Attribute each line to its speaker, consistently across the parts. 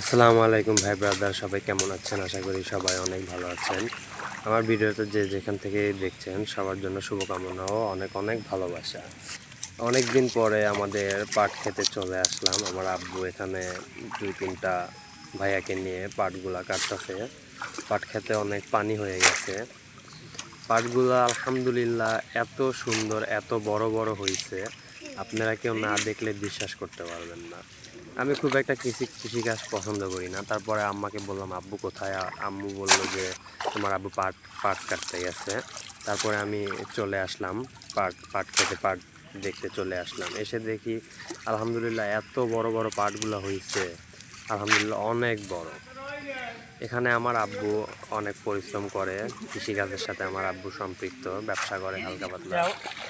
Speaker 1: আসসালামু আলাইকুম ভাই ব্রাদার, সবাই কেমন আছেন? আশা করি সবাই অনেক ভালো আছেন। আমার ভিডিওতে যে যেখান থেকে দেখছেন, সবার জন্য শুভকামনা ও অনেক অনেক ভালোবাসা। অনেক দিন পরে আমাদের পাট খেতে চলে আসলাম। আমার আব্বু এখানে দুই তিনটা ভাইয়াকে নিয়ে পাটগুলা কাটতেছে। পাট খেতে অনেক পানি হয়ে গেছে। পাটগুলো আলহামদুলিল্লাহ এত সুন্দর, এত বড় বড় হয়েছে আপনারা কেউ না দেখলে বিশ্বাস করতে পারবেন না। আমি খুব একটা কৃষি কৃষিকাজ পছন্দ করি না। তারপরে আম্মাকে বললাম, আব্বু কোথায়? আম্মু বলল যে, তোমার আব্বু পাট পাট কাটতে গেছে তারপরে আমি চলে আসলাম, পাট পাট খেতে পাট দেখতে চলে আসলাম। এসে দেখি, আলহামদুলিল্লাহ, এত বড় বড় পাটগুলো হয়েছে আলহামদুলিল্লাহ, অনেক বড়। এখানে আমার আব্বু অনেক পরিশ্রম করে। কৃষিকাজের সাথে আমার আব্বু সম্পৃক্ত। ব্যবসা করে হালকা পাতলা।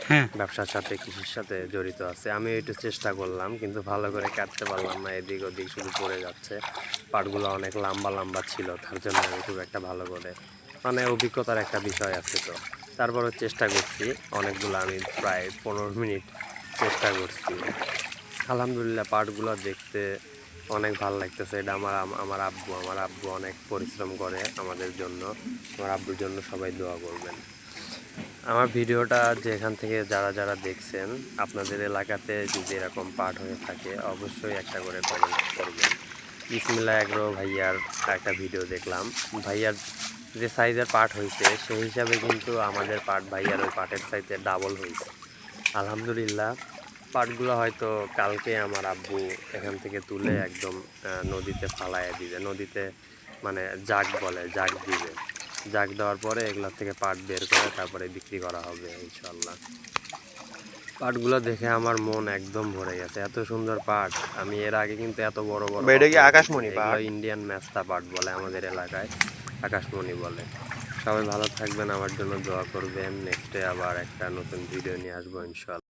Speaker 1: ব্যবসার সাথে, কৃষির সাথে জড়িত আছে। আমি একটু চেষ্টা করলাম, কিন্তু ভালো করে কাটতে পারলাম না। এদিক ওদিক শুধু পড়ে যাচ্ছে। পাটগুলো অনেক লম্বা লম্বা ছিল, তার জন্য আমি খুব একটা ভালো করে মানে অভিজ্ঞতার একটা বিষয় আছে তো। তারপরে চেষ্টা করছি। অনেকগুলো আমি প্রায় পনেরো মিনিট চেষ্টা করছি। আলহামদুলিল্লাহ, পাটগুলো দেখতে অনেক ভালো লাগতেছে। এটা আমার আমার আব্বু আমার আব্বু অনেক পরিশ্রম করে আমাদের জন্য। আমার আব্বুর জন্য সবাই দোয়া করবেন। আমার ভিডিওটা যেখান থেকে যারা যারা দেখছেন, আপনাদের এলাকাতে যদি এরকম পাঠ হয়ে থাকে, অবশ্যই একটা করে কমেন্ট করবেন। ইসমিল্লা এগ্রো ভাইয়ার একটা ভিডিও দেখলাম। ভাইয়ার যে সাইজের পাট হয়েছে, সেই হিসাবে কিন্তু আমাদের পাট ভাইয়ার ওই পাটের সাইজে ডাবল হয়েছে। আলহামদুলিল্লাহ পাটগুলো হয়তো কালকে আমার আব্বু এখান থেকে তুলে একদম নদীতে ফালাইয়া দিবে। নদীতে মানে জাগ বলে, জাগ দিবে। জাগ দেওয়ার পরে এগুলোর থেকে পাট বের করে তারপরে বিক্রি করা হবে ইনশাল্লাহ পাটগুলো দেখে আমার মন একদম ভরে গেছে। এত সুন্দর পাট। আমি এর আগে কিন্তু এত বড় বড়
Speaker 2: এটা কি আকাশমণি পাট?
Speaker 1: ইন্ডিয়ান ম্যাস্তা পাট বলে আমাদের এলাকায়। আকাশমণি বলে। সবাই ভালো থাকবেন। আমার জন্য দোয়া করবেন। নেক্সটে আবার একটা নতুন ভিডিও নিয়ে আসব ইনশাল্লাহ